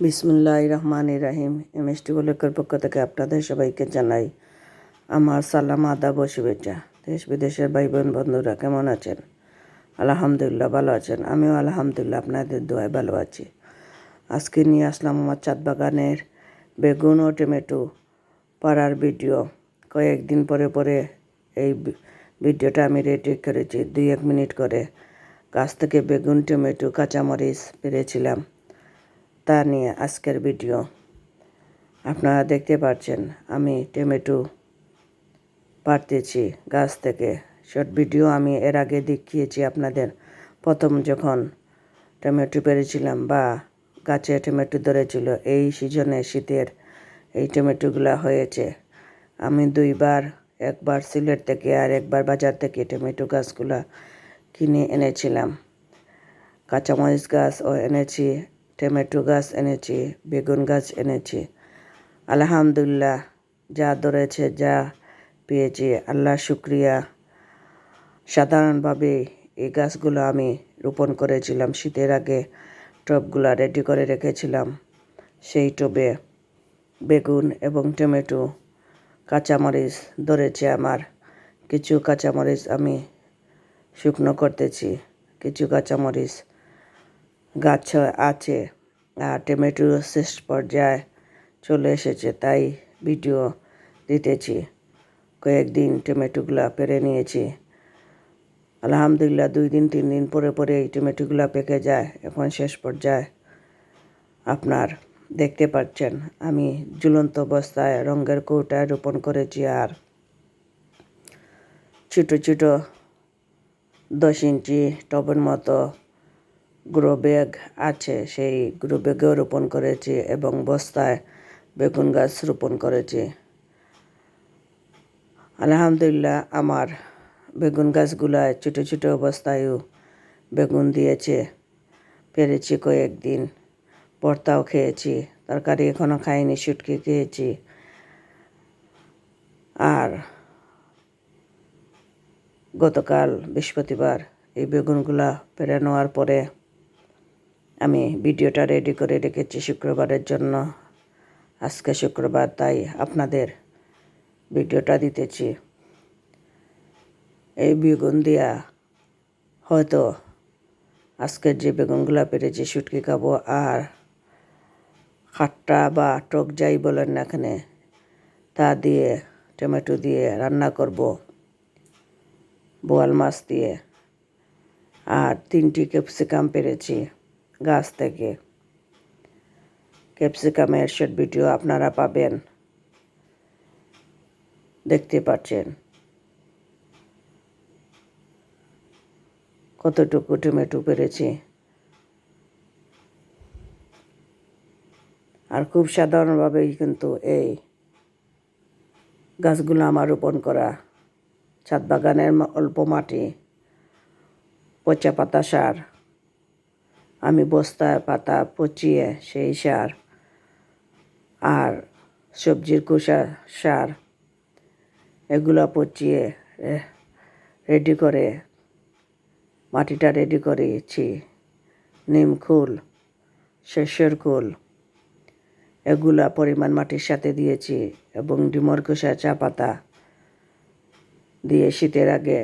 বিসমুল্লাহ রহমান রাহিম এম এস টি গোলকের পক্ষ থেকে আপনাদের সবাইকে জানাই আমার সালাম, আদাব শুভেচ্ছা। দেশ বিদেশের ভাই বোন বন্ধুরা, কেমন আছেন? আলহামদুলিল্লাহ ভালো আছেন। আমিও আলহামদুলিল্লাহ, আপনাদের দোয়ায় ভালো আছি। আজকে নিয়ে আসলাম আমার চাঁদ বাগানের বেগুন ও টমেটো পাড়ার ভিডিও। কয়েকদিন পরে পরে এই ভিডিওটা আমি রেডি করেছি, দুই এক মিনিট করে। গাছ থেকে বেগুন, টমেটো, কাঁচামরিচ পেরেছিলাম। তা নিয়ে আজকের ভিডিও। আপনারা দেখতে পাচ্ছেন আমি টমেটো পারতেছি গাছ থেকে। শর্ট ভিডিও আমি এর আগে দেখিয়েছি আপনাদের। প্রথম যখন টমেটো পেরেছিলাম বা গাছে টমেটো ধরেছিল, এই সিজনে শীতের এই টমেটোগুলো হয়েছে। আমি দুইবার একবার সিলেট থেকে আর একবার বাজার থেকে টমেটো গাছগুলা কিনে এনেছিলাম। কাঁচামরিচ গাছও এনেছি, টমেটো গাছ এনেছি, বেগুন গাছ এনেছি। আলহামদুলিল্লাহ, যা ধরেছে যা পেয়েছি। আল্লাহ শুক্রিয়া। সাধারণভাবে এই গাছগুলো আমি রোপণ করেছিলাম, শীতের আগে টবগুলো রেডি করে রেখেছিলাম। সেই টবে বেগুন এবং টমেটো কাঁচামরিচ ধরেছে আমার। কিছু কাঁচামরিচ আমি শুকনো করতেছি, কিছু কাঁচামরিচ গাছ আছে আর টমেটো শেষ পর্যায়ে চলে এসেছে, তাই ভিডিও দিতেছি। কয়েকদিন টমেটোগুলো পেরে নিয়েছি। আলহামদুলিল্লাহ দুই দিন, তিন দিন পরে পরে এই টমেটোগুলো পেকে যায়, এখন শেষ পর্যায়ে। আপনার দেখতে পাচ্ছেন আমি ঝুলন্ত অবস্থায় রঙের কৌটায় রোপণ করেছি আর ছোটো ছোটো দশ ইঞ্চি টবের মতো গ্রো ব্যাগ আছে। সেই গ্রো ব্যাগেও রোপণ করেছি এবং বস্তায় বেগুন গাছ রোপণ করেছি। আলহামদুলিল্লাহ, আমার বেগুন গাছগুলায় ছোটো ছোটো অবস্থায়ও বেগুন দিয়েছে। পেরেছি কয়েকদিন। ভর্তাও খেয়েছি, তরকারি এখনও খাইনি, শুটকি খেয়েছি। আর গতকাল বৃহস্পতিবার এই বেগুনগুলা পেরে নেওয়ার পরে আমি ভিডিওটা রেডি করে রেখেছি শুক্রবারের জন্য। আজকে শুক্রবার, তাই আপনাদের ভিডিওটা দিতেছি। এই বেগুন দিয়া হয়তো আজকের যে বেগুনগুলা পেরেছি, শুটকি খাব, আর খাট্টা বা টক যাই বলেন না এখানে, তা দিয়ে টমেটো দিয়ে রান্না করব, বোয়াল মাছ দিয়ে। আর তিনটি ক্যাপসিকাম পেরেছি গাছ থেকে। ক্যাপসিকামের শর্ট ভিডিও আপনারা পাবেন, দেখতে পাচ্ছেন। কতটুকু টমেটো পেরেছি আর খুব সাধারণভাবেই কিন্তু এই গাছগুলো আমার রোপণ করা ছাদ বাগানের অল্প মাটি, পচা পাতা সার, আমি বস্তায় পাতা পচিয়ে সেই সার আর সবজির খোসা সার এগুলো পচিয়ে রেডি করে মাটিটা রেডি করেছি। নিম খোল, শস্যের খোল। এগুলা পরিমাণ মাটির সাথে দিয়েছি এবং ডিমর খোসা চা পাতা দিয়ে শীতের আগে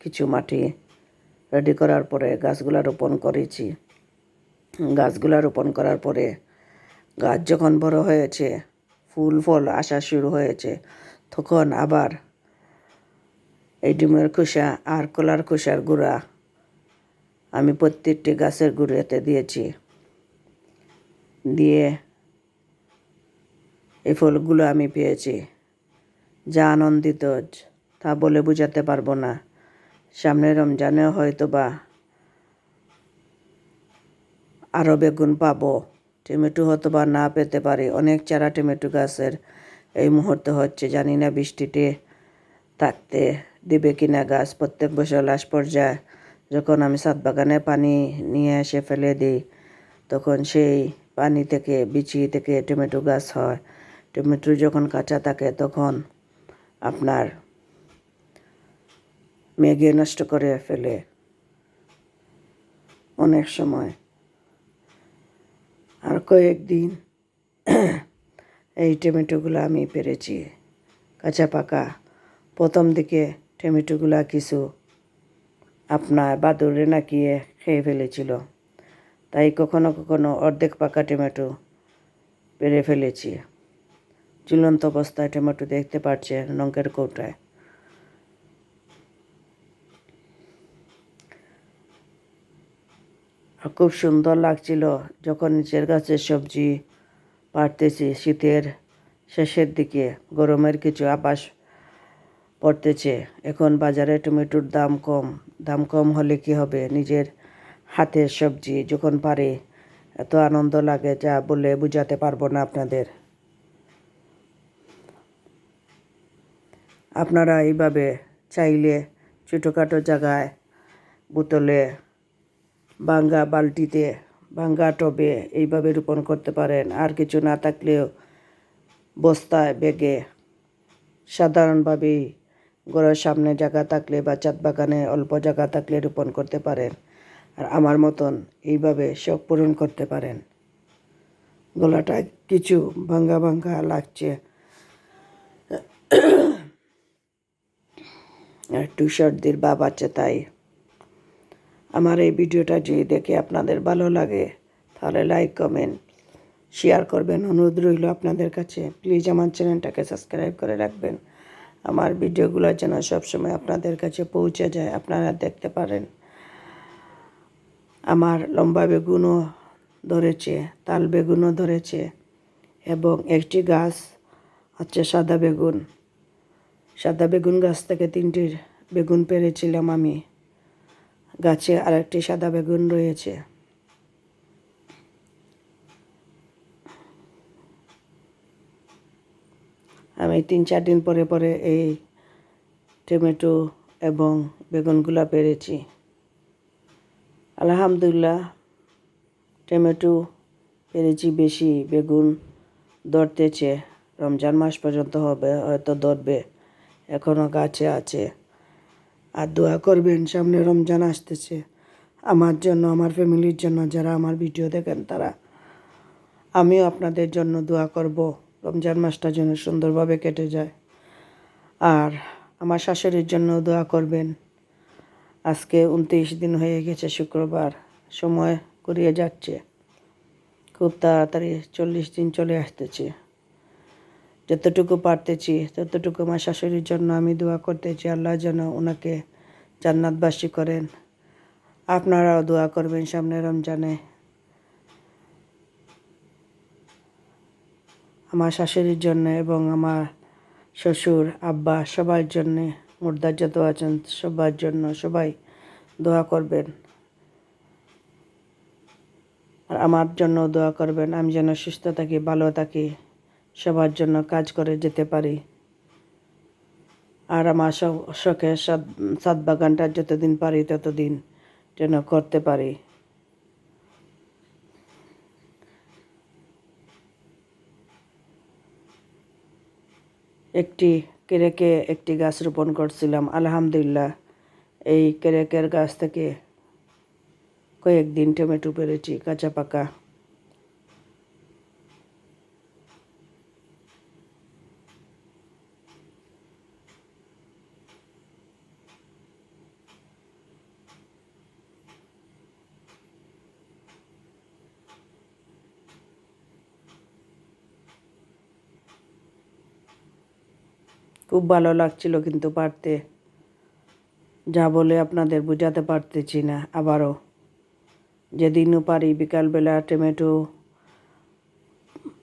কিছু মাটি রেডি করার পরে গাছগুলা রোপণ করেছি। গাছগুলা রোপণ করার পরে গাছ যখন বড় হয়েছে, ফুল ফল আসা শুরু হয়েছে, তখন আবার এই ডিমের খোসা আর কলার খোসার গুঁড়া আমি প্রত্যেকটি গাছের গুঁড়োতে দিয়েছি। দিয়ে এই ফলগুলো আমি পেয়েছি। যা আনন্দিত, তা বলে বোঝাতে পারব না। সামনে রমজানে হয়তো বা আরও বেগুন পাবো। টমেটো হয়তো বা না পেতে পারি। অনেক চারা টমেটো গাছের এই মুহূর্তে হচ্ছে। জানি না বৃষ্টিতে থাকতে দিবে কিনা গাছ। প্রত্যেক বছর লাশ পর্যায়ে যখন আমি সাত বাগানে পানি নিয়ে এসে ফেলে দিই, তখন সেই পানি থেকে, বিচি থেকে টমেটো গাছ হয়। টমেটো যখন কাঁচা থাকে, তখন আপনার মেঘে নষ্ট করে ফেলে। অনেক সময়। আর কয়েকদিন এই টমেটোগুলো আমি পেরেছি। কাঁচা পাকা। প্রথম দিকে টমেটোগুলা কিছু আপনার বাদুরে নাকিয়ে খেয়ে ফেলেছিল। তাই কখনো কখনো অর্ধেক পাকা টমেটো পেরে ফেলেছি। ঝুলন্ত অবস্থায় টমেটো দেখতে পাচ্ছেন রঙের কৌটায়। খুব সুন্দর লাগছিল যখন নিচের গাছের সবজি পাড়তেছি, শীতের শেষের দিকে গরমের কিছু আবাস পড়তেছে। এখন বাজারে টমেটোর দাম কম দাম কম হলে কি হবে? নিজের হাতের সবজি যখন পারে, এত আনন্দ লাগে যা বলে বুঝাতে পারব না আপনাদের। আপনারা এইভাবে চাইলে ছোটোখাটো জায়গায় বোতলে ভাঙ্গা বালতিতে বাঙ্গা টবে এইভাবে রোপণ করতে পারেন। আর কিছু না থাকলেও বস্তায় বেগে সাধারণভাবেই ঘরের সামনে জায়গা থাকলে বা চাঁদ বাগানে অল্প জায়গা থাকলে রোপণ করতে পারেন। আর আমার মতন এইভাবে শখ পূরণ করতে পারেন। গলাটা কিছু ভাঙ্গা ভাঙ্গা লাগছে। একটু সর্দির ভাব আছে তাই। আমার এই ভিডিওটা যদি দেখে আপনাদের ভালো লাগে, তাহলে লাইক কমেন্ট শেয়ার করবেন। অনুরোধ রইল আপনাদের কাছে। প্লিজ আমার চ্যানেলটাকে সাবস্ক্রাইব করে রাখবেন। আমার ভিডিওগুলো যেন সবসময় আপনাদের কাছে পৌঁছে যায়, আপনারা দেখতে পারেন। আমার লম্বা বেগুনও ধরেছে, তাল বেগুনও ধরেছে, এবং একটি গাছ হচ্ছে সাদা বেগুন। সাদা বেগুন গাছ থেকে তিনটি বেগুন পেরেছিলাম আমি। গাছে আরেকটি সাদা বেগুন রয়েছে। আমি তিন, চার দিন পরে পরে এই টমেটো এবং বেগুনগুলা পেরেছি। আলহামদুলিল্লাহ, টমেটো পেরেছি বেশি, বেগুন ধরতেছে। রমজান মাস পর্যন্ত হবে, হয়তো ধরবে। এখনও গাছে আছে। আর দোয়া করবেন, সামনে রমজান আসতেছে। আমার জন্য, আমার ফ্যামিলির জন্য, যারা আমার ভিডিও দেখেন তারা। আমিও আপনাদের জন্য দোয়া করব, রমজান মাসটা যেন সুন্দরভাবে কেটে যায়। আর আমার শাশুড়ির জন্য দোয়া করবেন। আজকে উনত্রিশ দিন হয়ে গেছে, শুক্রবার। সময় করিয়ে যাচ্ছে। খুব তাড়াতাড়ি চল্লিশ দিন চলে আসতেছে। যতটুকু পারতেছি, ততটুকু আমার শাশুড়ির জন্য আমি দোয়া করতেছি, আল্লাহ যেন ওনাকে জান্নাতবাসী করেন। আপনারাও দোয়া করবেন সামনে রমজানে। আমার শাশুড়ির জন্য এবং আমার শ্বশুর, আব্বা সবার জন্যে মুর্দার যত আছেন সবার জন্য সবাই দোয়া করবেন। আর আমার জন্য দোয়া করবেন, আমি যেন সুস্থ থাকি, ভালো থাকি। সবার জন্য কাজ করে যেতে পারি। আর আমার শখে সাত সাত বাগানটা যতদিন পারি ততদিন যেন করতে পারি। একটি কেরেকে একটি গাছ রোপণ করছিলাম, আলহামদুলিল্লাহ। এই কেরেকের গাছ থেকে কয়েকদিন টমেটো পেরেছি, কাঁচা পাকা। খুব ভালো লাগছিল কিন্তু পারতে। যা বলে আপনাদের বোঝাতে পারতেছি না আবারও। যেদিনও পারি বিকালবেলা টমেটো,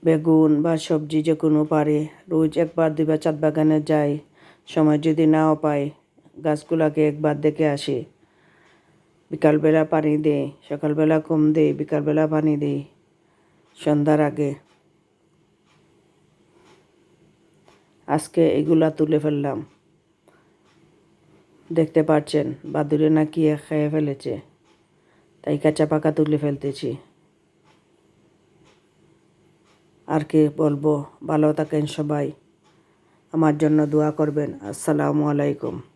বেগুন বা সবজি যে কোনো পারি, রোজ একবার দুবার চাঁদ বাগানে যাই, সময় যদি নাও পাই, গাছগুলাকে একবার দেখে আসি। বিকালবেলা পানি দেই, সকালবেলা কম দেই, বিকালবেলা পানি দিই, সন্ধ্যার আগে। আজকে এগুলা তুলে ফেললাম। দেখতে পাচ্ছেন বাদুরে নাকি খেয়ে ফেলেছে। তাই কাঁচা পাকা তুলে ফেলতেছি। আর কে বলব, ভালো থাকেন সবাই। আমার জন্য দোয়া করবেন। আসসালামু আলাইকুম।